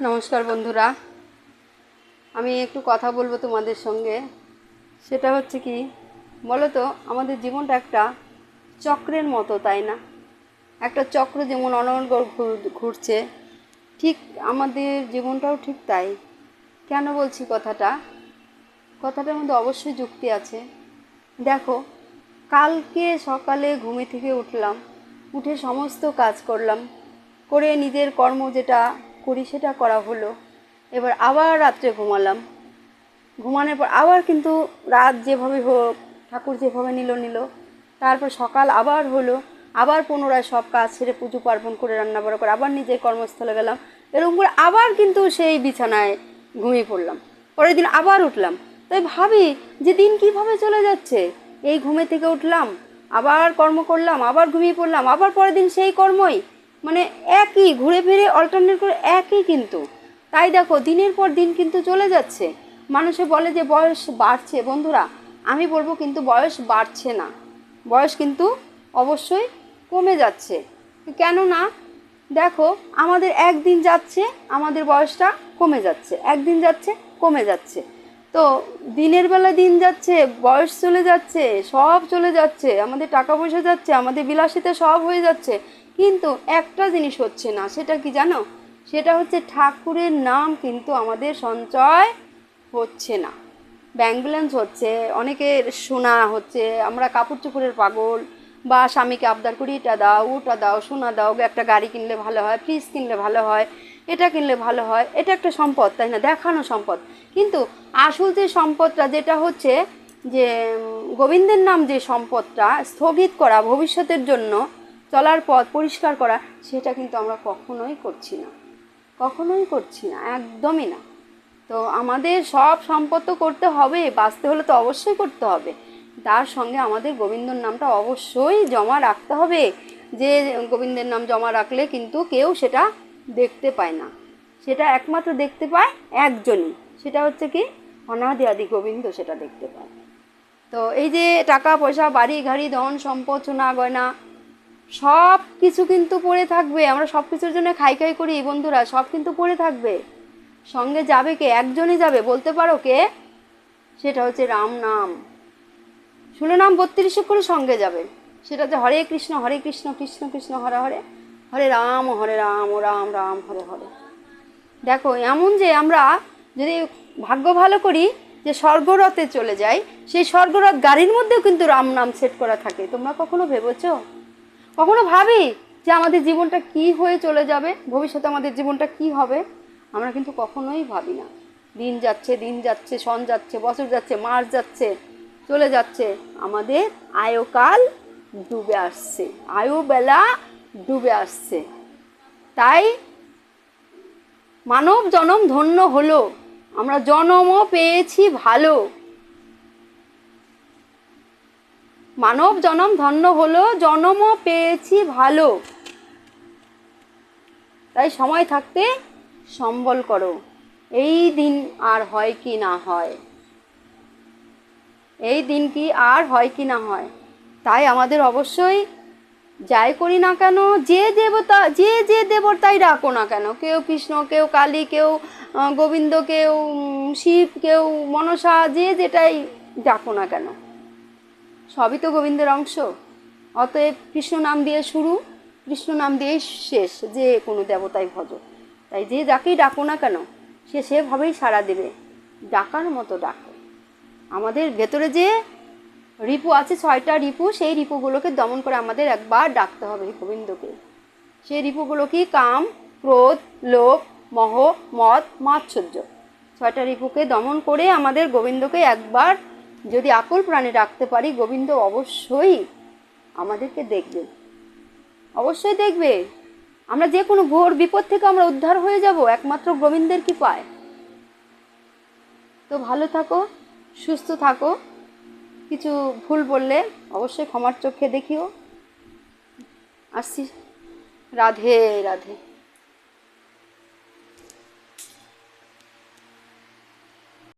নমস্কার বন্ধুরা। আমি একটু কথা বলব তোমাদের সঙ্গে। সেটা হচ্ছে কি বলো তো আমাদের জীবনটা একটা চক্রের মতো, তাই না? একটা চক্র যেমন অনর্গল ঘুর- ঘুরছে, ঠিক আমাদের জীবনটাও ঠিক তাই। কেন বলছি কথাটা? কথাটার মধ্যে অবশ্যই যুক্তি আছে। দেখো, কালকে সকালে ঘুমে থেকে উঠলাম, উঠে সমস্ত কাজ করলাম, করে নিজের কর্ম যেটা করি সেটা করা হলো। এবার আবার রাত্রে ঘুমালাম। ঘুমানোর পর আবার কিন্তু রাত যেভাবে হোক, ঠাকুর যেভাবে নিল নিল। তারপর সকাল আবার হলো, আবার পুনরায় সব কাজ ছেড়ে পুজো পার্বণ করে, রান্না বান্না করে আবার নিজের কর্মস্থলে গেলাম। এরকম করে আবার কিন্তু সেই বিছানায় ঘুমিয়ে পড়লাম। পরের দিন আবার উঠলাম। তাই ভাবি, যে দিন কীভাবে চলে যাচ্ছে? এই ঘুমে থেকে উঠলাম, আবার কর্ম করলাম, আবার ঘুমিয়ে পড়লাম, আবার পরের দিন সেই কর্মই। মানে একই, ঘুরে ফিরে অল্টারনেট করে একই কিন্তু। তাই দেখো, দিনের পর দিন কিন্তু চলে যাচ্ছে। মানুষে বলে যে বয়স বাড়ছে। বন্ধুরা, আমি বলব কিন্তু বয়স বাড়ছে না। বয়স কিন্তু অবশ্যই কমে যাচ্ছে। কেন না দেখো, আমাদের একদিন যাচ্ছে, আমাদের বয়সটা কমে যাচ্ছে। একদিন যাচ্ছে, কমে যাচ্ছে। তো দিনের বেলা দিন যাচ্ছে, বয়স চলে যাচ্ছে, সব চলে যাচ্ছে। আমাদের টাকা পয়সা যাচ্ছে, আমাদের বিলাসিতে সব হয়ে যাচ্ছে। কিন্তু একটা জিনিস হচ্ছে না, সেটা কি জানো? সেটা হচ্ছে ঠাকুরের নাম কিন্তু আমাদের সঞ্চয় হচ্ছে না। ব্যাংক ব্যালেন্স হচ্ছে, অনেকের সোনা হচ্ছে, আমরা কাপড় চোপড়ের পাগল, বা স্বামীকে আবদার করি, এটা দাও, ওটা দাও, সোনা দাও, একটা গাড়ি কিনলে ভালো হয় ফ্রিজ কিনলে ভালো হয়, এটা কিনলে ভালো হয়। এটা একটা সম্পদ, তাই না? দেখানো সম্পদ। কিন্তু আসল যে সম্পদটা, যেটা হচ্ছে যে গোবিন্দের নাম যে সম্পদটা স্থগিত করা ভবিষ্যতের জন্য চলার পথ পরিষ্কার করা, সেটা কিন্তু আমরা কখনোই করছি না। কখনোই করছি না, একদমই না। তো আমাদের সব সম্পদ তো করতে হবে, বাঁচতে হলে তো অবশ্যই করতে হবে। তার সঙ্গে আমাদের গোবিন্দর নামটা অবশ্যই জমা রাখতে হবে। যে গোবিন্দের নাম জমা রাখলে কিন্তু কেউ সেটা দেখতে পায় না। সেটা একমাত্র দেখতে পায় একজনই। সেটা হচ্ছে কি? অনাদি আদি গোবিন্দ সেটা দেখতে পায়। তো এই যে টাকা পয়সা, বাড়ি গাড়ি ধন, সম্পদ, সোনা, গয়না সব কিছু কিন্তু পড়ে থাকবে। আমরা সব কিছুর জন্য খাই খাই করি বন্ধুরা, সব কিন্তু পড়ে থাকবে। সঙ্গে যাবে কে? একজনই যাবে। বলতে পারো কে? সেটা হচ্ছে রাম নাম। ষোলো নাম, বত্রিশে করে সঙ্গে যাবে। সেটা যে হরে কৃষ্ণ হরে কৃষ্ণ কৃষ্ণ কৃষ্ণ, হরে হরে। হরে রাম হরে রাম রাম রাম, হরে হরে। দেখো, এমন যে আমরা যদি ভাগ্য ভালো করি, যে স্বর্গরথে চলে যাই, সেই স্বর্গরথ গাড়ির মধ্যেও কিন্তু রাম নাম সেট করা থাকে। তোমরা কখনো ভেবেছো? কখনো ভাবি যে আমাদের জীবনটা কি হয়ে চলে যাবে? ভবিষ্যতে আমাদের জীবনটা কি হবে? আমরা কিন্তু কখনোই ভাবি না। দিন যাচ্ছে দিন যাচ্ছে, সন যাচ্ছে, বছর যাচ্ছে, মাস যাচ্ছে, চলে যাচ্ছে। আমাদের আয়কাল ডুবে আসছে। আয়ু বেলা ডুবে আসছে। তাই মানব জনম ধন্য হলো। আমরা জনমও পেয়েছি ভালো। মানব জনম ধন্য হলো, জনমও পেয়েছি ভালো। তাই সময় থাকতে সম্বল করো। এই দিন আর হয় কি না হয়? এই দিন কি আর হয় কি না হয়? তাই আমাদের অবশ্যই যাই করি না কেন, যে দেবতা, যে যে দেবতাই ডাকো না কেন, কেউ কৃষ্ণ, কেউ কালী, কেউ গোবিন্দ, কেউ শিব, কেউ মনসা, যে যেটাই ডাকো না কেন। সবই তো গোবিন্দের অংশ। অতএব কৃষ্ণ নাম দিয়ে শুরু, কৃষ্ণ নাম দিয়েই শেষ, যে কোনো দেবতাই ভজ। তাই যে যাকেই ডাকো না কেন, সে সেভাবেই সাড়া দেবে। ডাকার মতো ডাকো। আমাদের ভেতরে যে রিপু আছে, ছয়টা রিপু, সেই রিপুগুলোকে দমন করে আমাদের একবার ডাকতে হবে গোবিন্দকে। সেই রিপুগুলো কি? কাম, ক্রোধ, লোভ, মহ, মদ, মাৎসর্য। ছয়টা রিপুকে দমন করে আমাদের গোবিন্দকে একবার যদি আকল প্রাণে ডাকতে পারি, গোবিন্দ অবশ্যই আমাদেরকে দেখবে। অবশ্যই দেখবে। আমরা যে কোনো ঘোর বিপদ থেকে আমরা উদ্ধার হয়ে যাব, একমাত্র গোবিন্দের কি পায় তো ভালো থাকো, সুস্থ থাকো। কিছু ভুল বললে অবশ্যই ক্ষমার চোখে দেখিও। আসছি। রাধে রাধে।